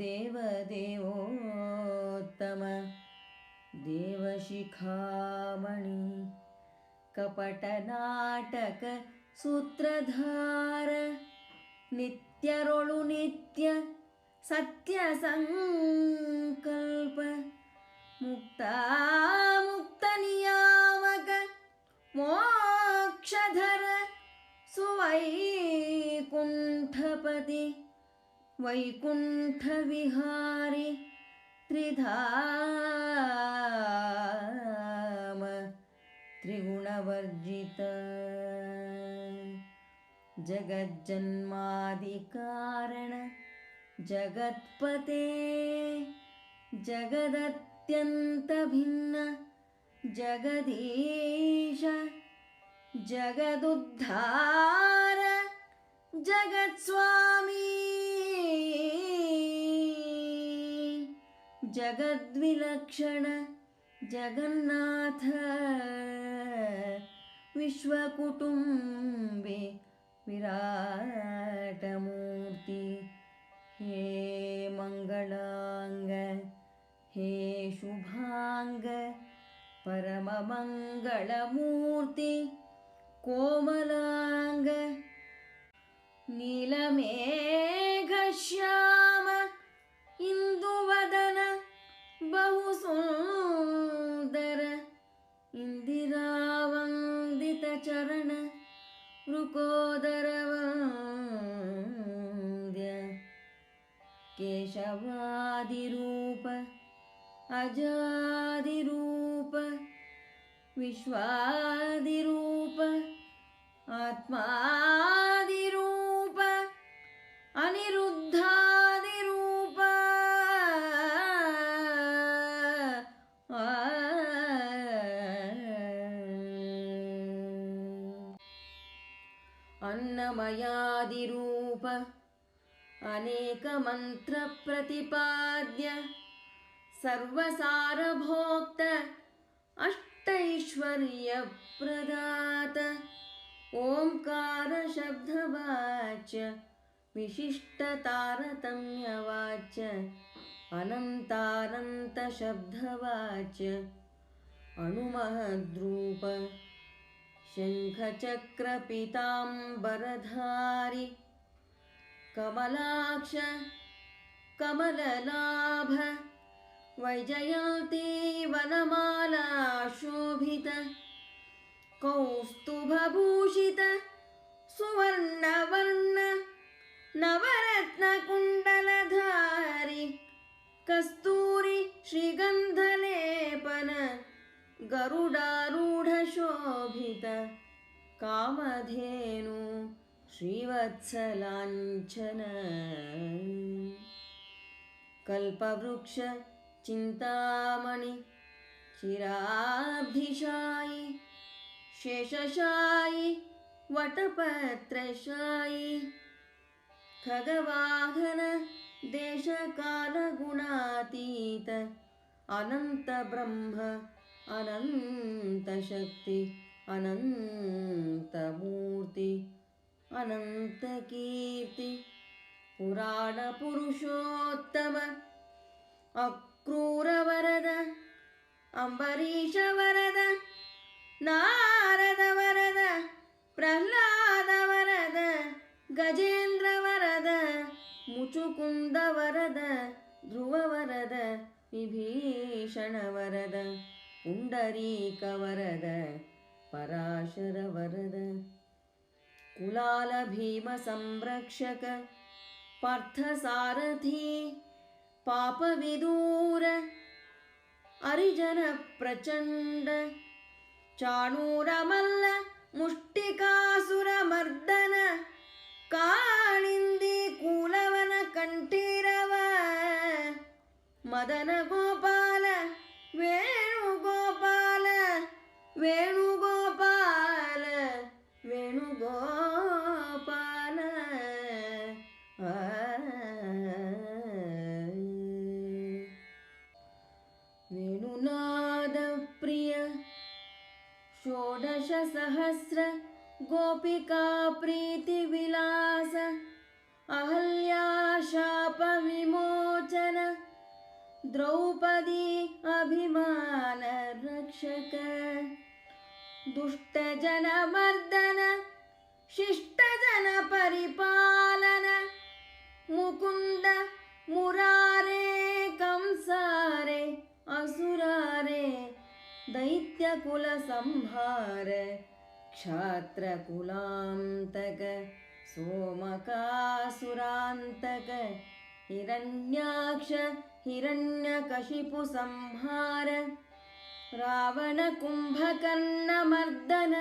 देवदेवोत्तम। देवशिखामणि कपटनाटक सूत्रधार नित्यरोळु नित्य सत्यसङ्कल्प मुक्तामुक्तनियामक मोक्षधर सुवैकुण्ठपति। वैकुण्ठविहारि त्रिधाम त्रिगुणवर्जित जगज्जन्मादिकारण जगत्पते जगदत्यन्तभिन्न जगदीश जगदुद्धार जगत्स्वामी। जगद्विलक्षण जगन्नाथ विश्वकुटुम्बे विराटमूर्ति। हे मङ्गलाङ्ग हे शुभाङ्ग परममङ्गलमूर्ति कोमलाङ्ग नीलमेघश्याम इन्दिरावन्दितचरण रुकोदरवन्द्य केशवादिरूप अजादिरूप अन्नमयादिरूप अनेकमन्त्रप्रतिपाद्य सर्वसारभोक्त अष्टैश्वर्यप्रदात। ओङ्कारशब्दवाच्य विशिष्टतारतम्यवाच्य अनन्तानन्तशब्दवाच्य अणुमहद्रूप शङ्खचक्रपिताम्बरधारि कमलाक्ष कमललाभ वैजयन्ती वनमाला शोभित कौस्तुभभूषित सुवर्णवर्ण नवरत्नकुण्डलधारि कस्तूरि श्रीगन्धलेपन गरुडारूढशोभित। कामधेनु श्रीवत्सलाञ्छन। कल्पवृक्ष चिन्तामणि चिराब्धिशायि शेषशायि वटपत्रशायि। खगवाहन देशकालगुणातीत अनन्तब्रह्म अनन्तशक्ति अनन्तमूर्ति अनन्तकीर्ति पुराणपुरुषोत्तम अक्रूरवरद अम्बरीषवरद नारदवरद प्रह्लादवरद गजेन्द्रवरद मुचुकुन्दवरद ध्रुववरद भीषणवरद पुण्डरीकवरद पराशरवरद कुलालभीमसंरक्षक पार्थसारथी पापविदूर अरिजनप्रचण्ड चाणूरमल्ल मुष्टिकासुरमर्दन काळिन्दी कूलवन कण्ठीरव मदन दशसहस्र शाप अहल्याशापविमोचन द्रौपदी अभिमानरक्षक दुष्टजनमर्दन शिष्टजनपरिपालन मुकुन्द मुरारे कंसारे दैत्यकुलसंहार क्षात्रकुलान्तक सोमकासुरान्तक हिरण्याक्ष हिरण्यकशिपुसंहार रावणकुम्भकर्णमर्दन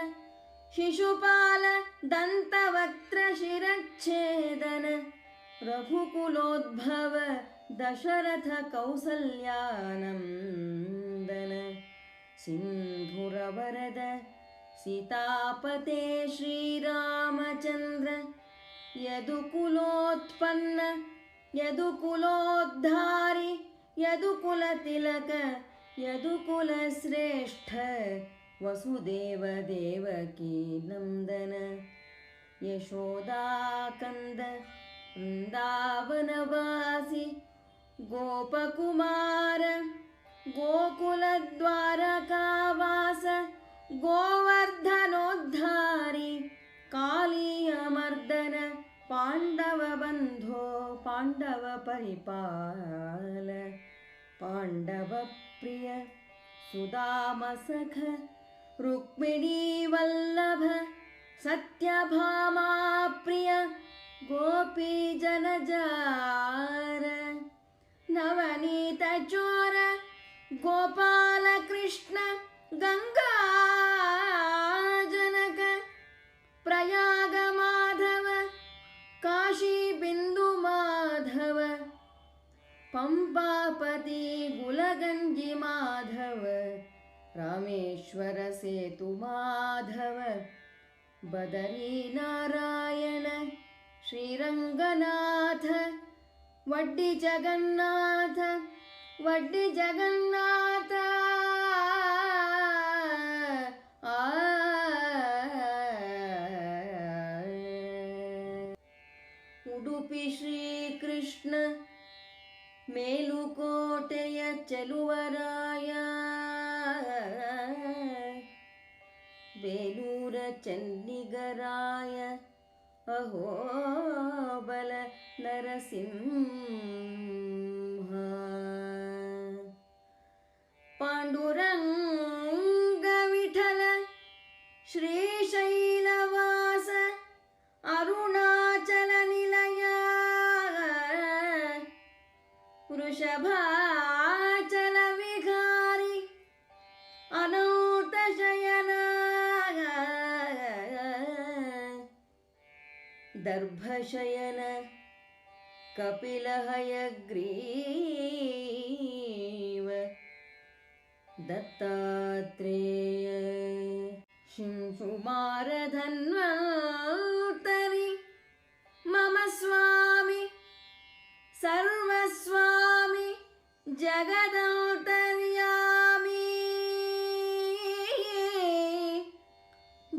शिशुपाल दन्तवक्त्रशिरच्छेदन रघुकुलोद्भव दशरथ कौसल्यानन्दन सिन्धुरवरद सीतापते श्रीरामचन्द्र यदुकुलोत्पन्न यदुकुलोद्धारि यदुकुलतिलक यदुकुलश्रेष्ठ वसुदेव देवकी नन्दन यशोदाकन्द वृन्दावनवासि गोपकुमार गोकुलद्वारकावास गोवर्धनोद्धारि कालीयमर्दन पाण्डवबन्धो पाण्डवपरिपाल पाण्डवप्रिय सुदामसख रुक्मिणीवल्लभ सत्यभामाप्रिय गोपीजनजार नवनीतचोर गोपालकृष्ण गङ्गाजनक प्रयागमाधव काशीबिन्दुमाधव पम्पापति गुलगञ्जि माधव रामेश्वर सेतु माधव बदरीनारायण श्रीरङ्गनाथ वड्डि വട്ടി ജഗന്നാഥ. ഉടുപ്പി ശ്രീകൃഷ്ണ മേലുകോട്ടയ ചെലുവരായ. വേലൂര ചന്നികരായ അഹോബല നരസിം पांडुरंग विठल श्रीशैलवास अरुणाचल निलया वृषभाचल विघारी अनौत शयना दर्भशयन कपिलहयग्री दत्तात्रेय। शिंशुमारधन्वन्तरि मम स्वामी सर्वस्वामी जगदौतर्यामी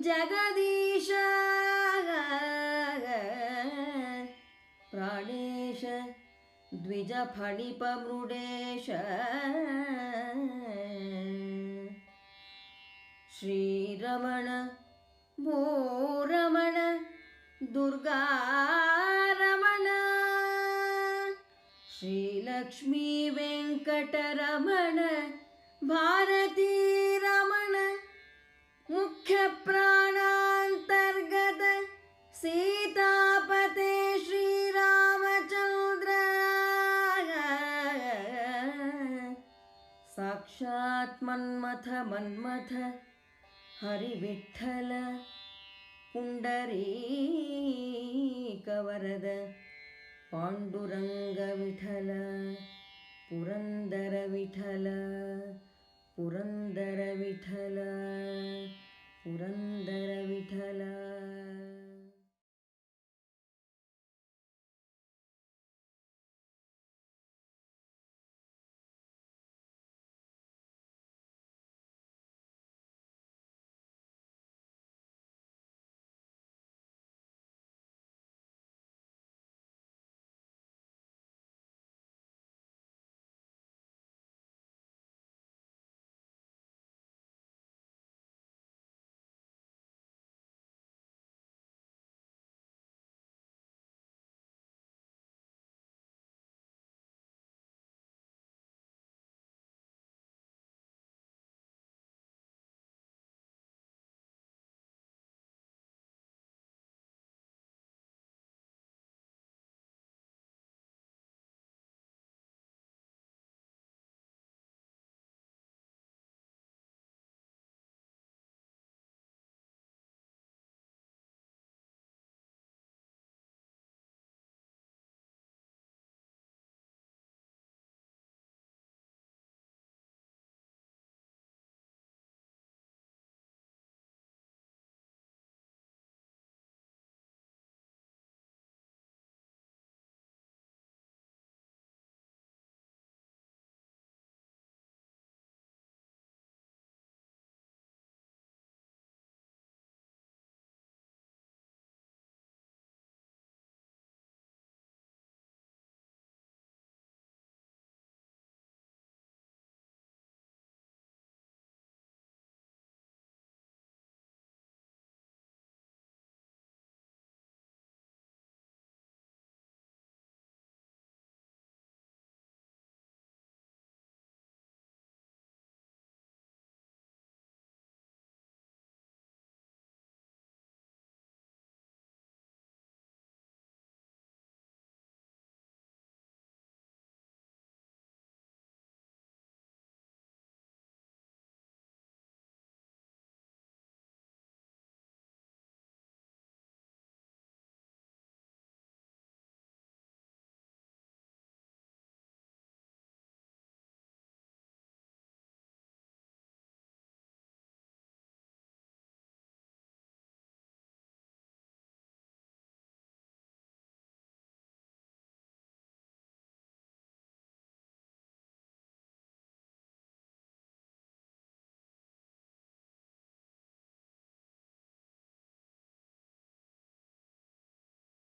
जगदीश प्राणेश द्विजफणिपमृडेश श्रीरमण भूरमण दुर्गारमण। श्रीलक्ष्मीवेङ्कटरमण भारतीरमण। मुख्यप्राणान्तर्गत सीतापते श्रीरामचन्द्र। साक्षात् मन्मथ मन्मथ। ಹರಿವಿಠಲ ಪುಂಡರೀಕವರದ ಪಾಂಡುರಂಗ ವಿಠಲ ಪುರಂದರ ವಿಠಲ